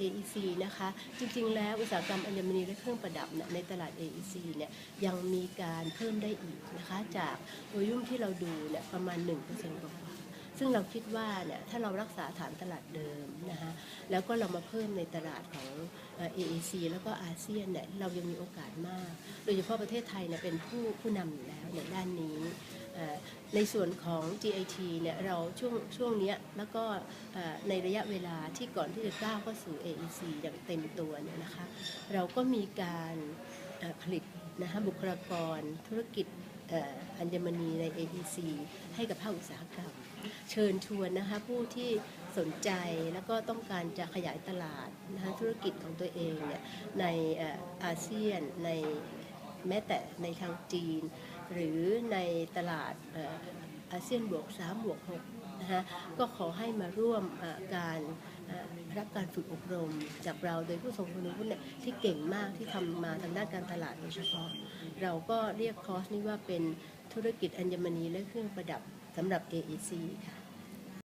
AEC นะคะ จริงๆ แล้วอุตสาหกรรมอัญมณีและเครื่องประดับเนี่ยในตลาด AEC เนี่ยยังมีการเพิ่มได้อีกนะคะ จากวอลุ่มที่เราดูเนี่ยประมาณ 1%กว่าๆซึ่งเราคิดว่าเนี่ยถ้าเรารักษาฐานตลาดเดิมนะคะแล้วก็เรามาเพิ่มในตลาดของเอ่อ AEC แล้วก็อาเซียนเนี่ยเรายังมีโอกาสมาก โดยเฉพาะประเทศไทยเนี่ยเป็นผู้ผู้นำอยู่แล้วในด้านนี้ ในส่วนของ GIT เนี่ยเราช่วงช่วงเนี้ยแล้วก็ในระยะเวลาที่ก่อนที่จะก้าวเข้าสู่ AEC อย่างเต็มตัวเนี่ยนะคะเราก็มีการผลิตนะคะบุคลากรธุรกิจอัญมณีใน AEC ให้กับภาคอุตสาหกรรม เชิญชวนนะคะผู้ที่สนใจแล้วก็ต้องการจะขยายตลาดนะคะธุรกิจของตัวเองเนี่ยในอาเซียนใน แม้แต่ในทางจีน หรือในตลาดอาเซียนบวก3บวก6นะคะก็ขอให้มาร่วมการรับการฝึกอบรมจากเราโดยผู้ทรงคุณวุฒิเนี่ยที่เก่งมากที่ทำมาทางด้านการตลาดโดยเฉพาะ เราก็เรียกคอร์สนี้ว่าเป็นธุรกิจอัญมณีและเครื่องประดับสำหรับ AEC ค่ะ